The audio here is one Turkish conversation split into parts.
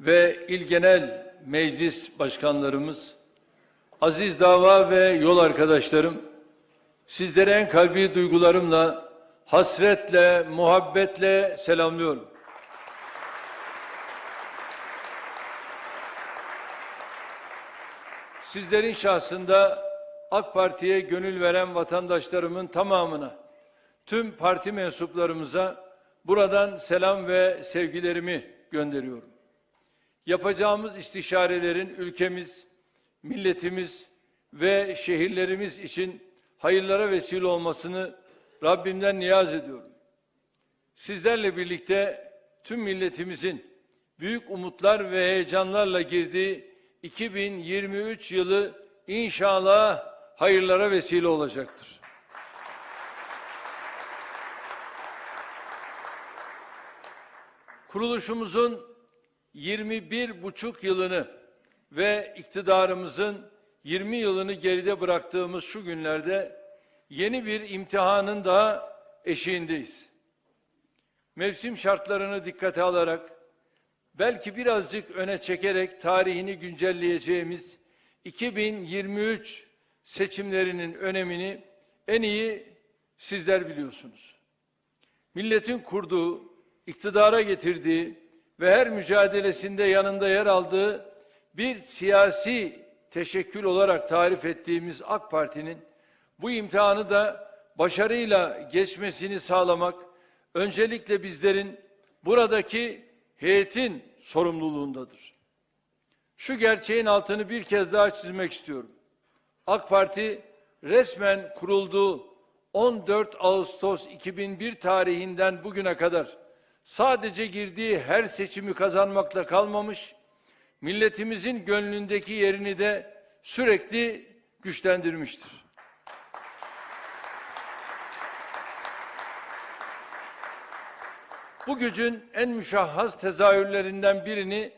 ve İl Genel Meclis Başkanlarımız, aziz dava ve yol arkadaşlarım, sizlere en kalbi duygularımla, hasretle, muhabbetle selamlıyorum. Sizlerin şahsında AK Parti'ye gönül veren vatandaşlarımın tamamına, tüm parti mensuplarımıza buradan selam ve sevgilerimi gönderiyorum. Yapacağımız istişarelerin ülkemiz, milletimiz ve şehirlerimiz için hayırlara vesile olmasını Rabbimden niyaz ediyorum. Sizlerle birlikte tüm milletimizin büyük umutlar ve heyecanlarla girdiği 2023 yılı inşallah hayırlara vesile olacaktır. Kuruluşumuzun 21 buçuk yılını ve iktidarımızın 20 yılını geride bıraktığımız şu günlerde yeni bir imtihanın daha eşiğindeyiz. Mevsim şartlarını dikkate alarak belki birazcık öne çekerek tarihini güncelleyeceğimiz 2023 seçimlerinin önemini en iyi sizler biliyorsunuz. Milletin kurduğu, iktidara getirdiği ve her mücadelesinde yanında yer aldığı bir siyasi teşekkül olarak tarif ettiğimiz AK Parti'nin bu imtihanı da başarıyla geçmesini sağlamak öncelikle bizlerin buradaki heyetin sorumluluğundadır. Şu gerçeğin altını bir kez daha çizmek istiyorum. AK Parti resmen kurulduğu 14 Ağustos 2001 tarihinden bugüne kadar sadece girdiği her seçimi kazanmakla kalmamış, milletimizin gönlündeki yerini de sürekli güçlendirmiştir. Bu gücün en müşahhas tezahürlerinden birini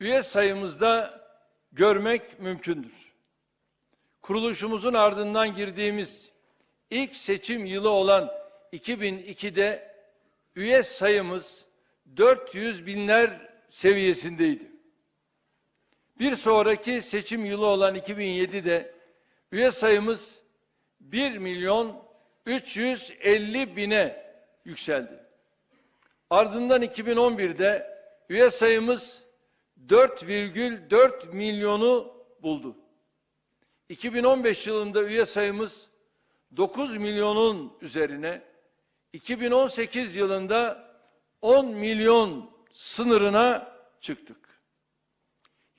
üye sayımızda görmek mümkündür. Kuruluşumuzun ardından girdiğimiz ilk seçim yılı olan 2002'de üye sayımız 400 binler seviyesindeydi. Bir sonraki seçim yılı olan 2007'de üye sayımız 1 milyon 350 bine yükseldi. Ardından 2011'de üye sayımız 4,4 milyonu buldu. 2015 yılında üye sayımız 9 milyonun üzerine, 2018 yılında 10 milyon sınırına çıktık.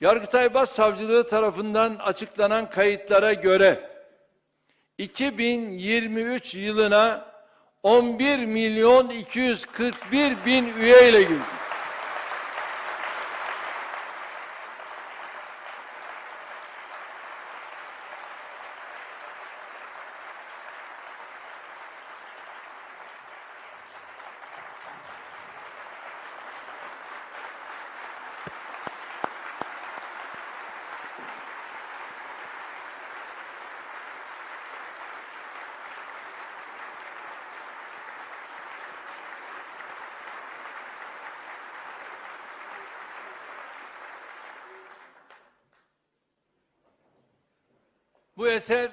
Yargıtay Başsavcılığı tarafından açıklanan kayıtlara göre 2023 yılına 11 milyon 241 bin üye ile girdik. Bu eser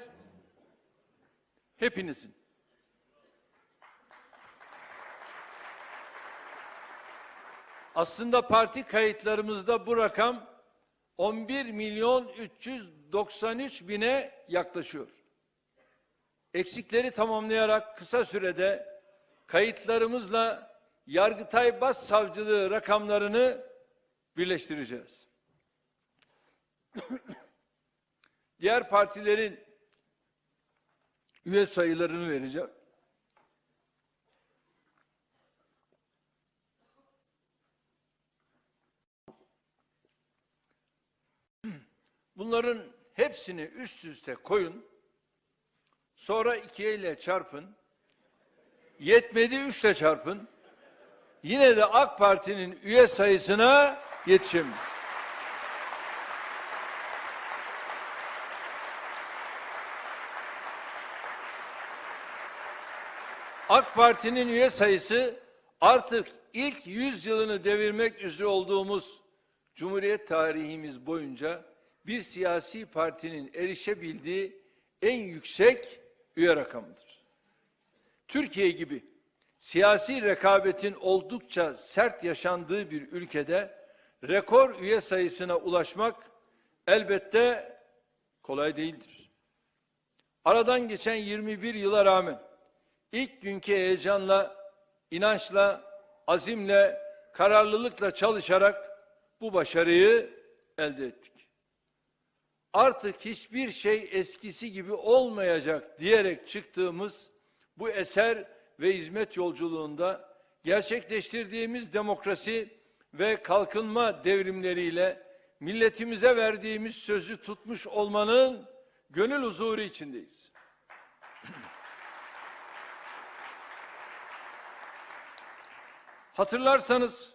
hepinizin. Aslında parti kayıtlarımızda bu rakam 11 milyon 393 bine yaklaşıyor. Eksikleri tamamlayarak kısa sürede kayıtlarımızla Yargıtay Başsavcılığı rakamlarını birleştireceğiz. Diğer partilerin üye sayılarını vereceğim. Bunların hepsini üst üste koyun. Sonra ikiye ile çarpın. Yetmedi üçle çarpın. Yine de AK Parti'nin üye sayısına yetişemiyor. AK Parti'nin üye sayısı artık ilk 100 yılını devirmek üzere olduğumuz Cumhuriyet tarihimiz boyunca bir siyasi partinin erişebildiği en yüksek üye rakamıdır. Türkiye gibi siyasi rekabetin oldukça sert yaşandığı bir ülkede rekor üye sayısına ulaşmak elbette kolay değildir. Aradan geçen 21 yıla rağmen ilk günkü heyecanla, inançla, azimle, kararlılıkla çalışarak bu başarıyı elde ettik. Artık hiçbir şey eskisi gibi olmayacak diyerek çıktığımız bu eser ve hizmet yolculuğunda gerçekleştirdiğimiz demokrasi ve kalkınma devrimleriyle milletimize verdiğimiz sözü tutmuş olmanın gönül huzuru içindeyiz. Hatırlarsanız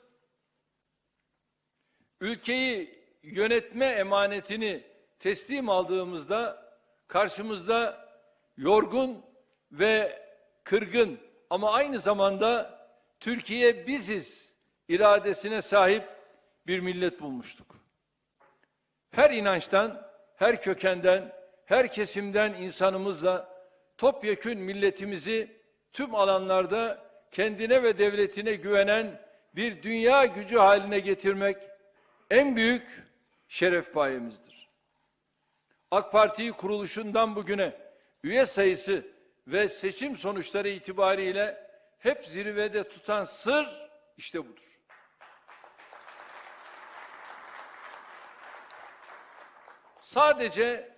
ülkeyi yönetme emanetini teslim aldığımızda karşımızda yorgun ve kırgın ama aynı zamanda Türkiye biziz iradesine sahip bir millet bulmuştuk. Her inançtan, her kökenden, her kesimden insanımızla topyekün milletimizi tüm alanlarda kendine ve devletine güvenen bir dünya gücü haline getirmek en büyük şeref payemizdir. AK Parti'yi kuruluşundan bugüne üye sayısı ve seçim sonuçları itibariyle hep zirvede tutan sır işte budur. Sadece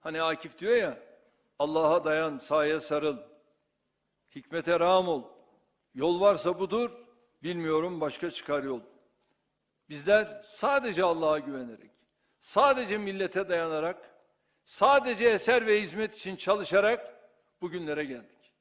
hani Akif diyor ya Allah'a dayan, sahaya sarıl, hikmete rağm ol. Yol varsa budur, bilmiyorum başka çıkar yol. Bizler sadece Allah'a güvenerek, sadece millete dayanarak, sadece eser ve hizmet için çalışarak bugünlere geldik.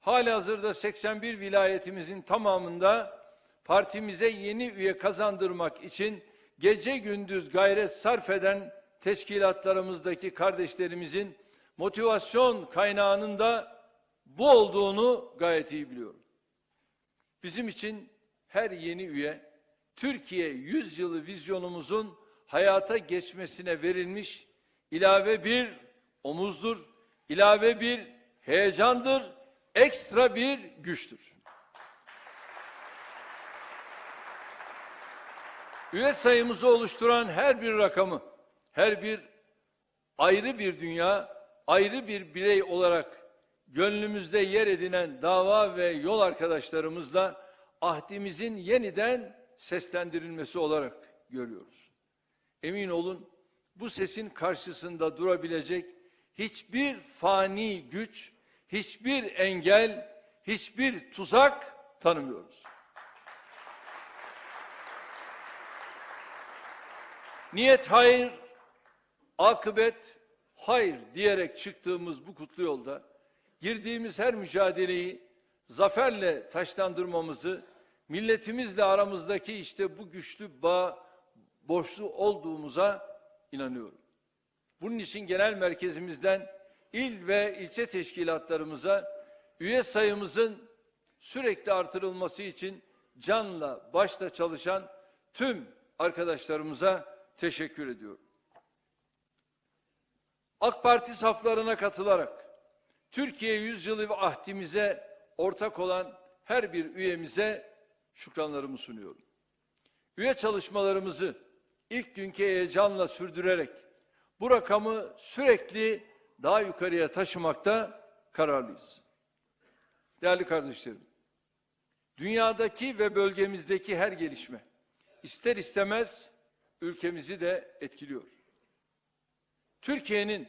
Hali hazırda 81 vilayetimizin tamamında partimize yeni üye kazandırmak için gece gündüz gayret sarf eden teşkilatlarımızdaki kardeşlerimizin motivasyon kaynağının da bu olduğunu gayet iyi biliyorum. Bizim için her yeni üye Türkiye yüzyılı vizyonumuzun hayata geçmesine verilmiş ilave bir omuzdur, ilave bir heyecandır, ekstra bir güçtür. Üye sayımızı oluşturan her bir rakamı, her bir ayrı bir dünya, ayrı bir birey olarak gönlümüzde yer edinen dava ve yol arkadaşlarımızla ahdimizin yeniden seslendirilmesi olarak görüyoruz. Emin olun bu sesin karşısında durabilecek hiçbir fani güç, hiçbir engel, hiçbir tuzak tanımıyoruz. Niyet hayır, akıbet hayır diyerek çıktığımız bu kutlu yolda girdiğimiz her mücadeleyi zaferle taşlandırmamızı, milletimizle aramızdaki işte bu güçlü bağ borçlu olduğumuza inanıyorum. Bunun için genel merkezimizden il ve ilçe teşkilatlarımıza üye sayımızın sürekli artırılması için canla başla çalışan tüm arkadaşlarımıza teşekkür ediyorum. AK Parti saflarına katılarak Türkiye yüzyılı ve ahdimize ortak olan her bir üyemize şükranlarımı sunuyorum. Üye çalışmalarımızı ilk günkü heyecanla sürdürerek bu rakamı sürekli daha yukarıya taşımakta kararlıyız. Değerli kardeşlerim, dünyadaki ve bölgemizdeki her gelişme ister istemez ülkemizi de etkiliyor. Türkiye'nin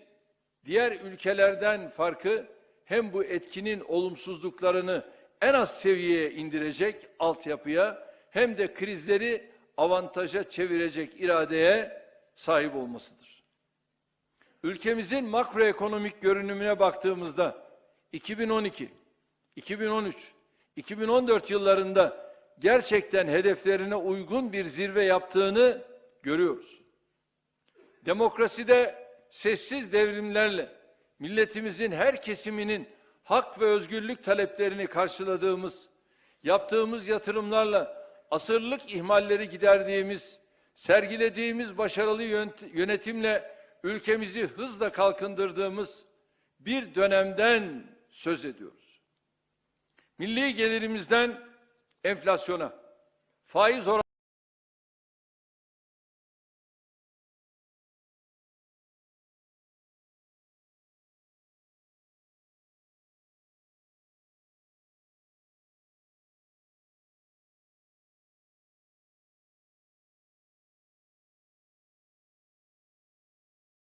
diğer ülkelerden farkı hem bu etkinin olumsuzluklarını en az seviyeye indirecek altyapıya hem de krizleri avantaja çevirecek iradeye sahip olmasıdır. Ülkemizin makroekonomik görünümüne baktığımızda 2012, 2013, 2014 yıllarında gerçekten hedeflerine uygun bir zirve yaptığını görüyoruz. Demokraside sessiz devrimlerle milletimizin her kesiminin hak ve özgürlük taleplerini karşıladığımız, yaptığımız yatırımlarla asırlık ihmalleri giderdiğimiz, sergilediğimiz başarılı yönetimle ülkemizi hızla kalkındırdığımız bir dönemden söz ediyoruz. Milli gelirimizden enflasyona, faiz oranı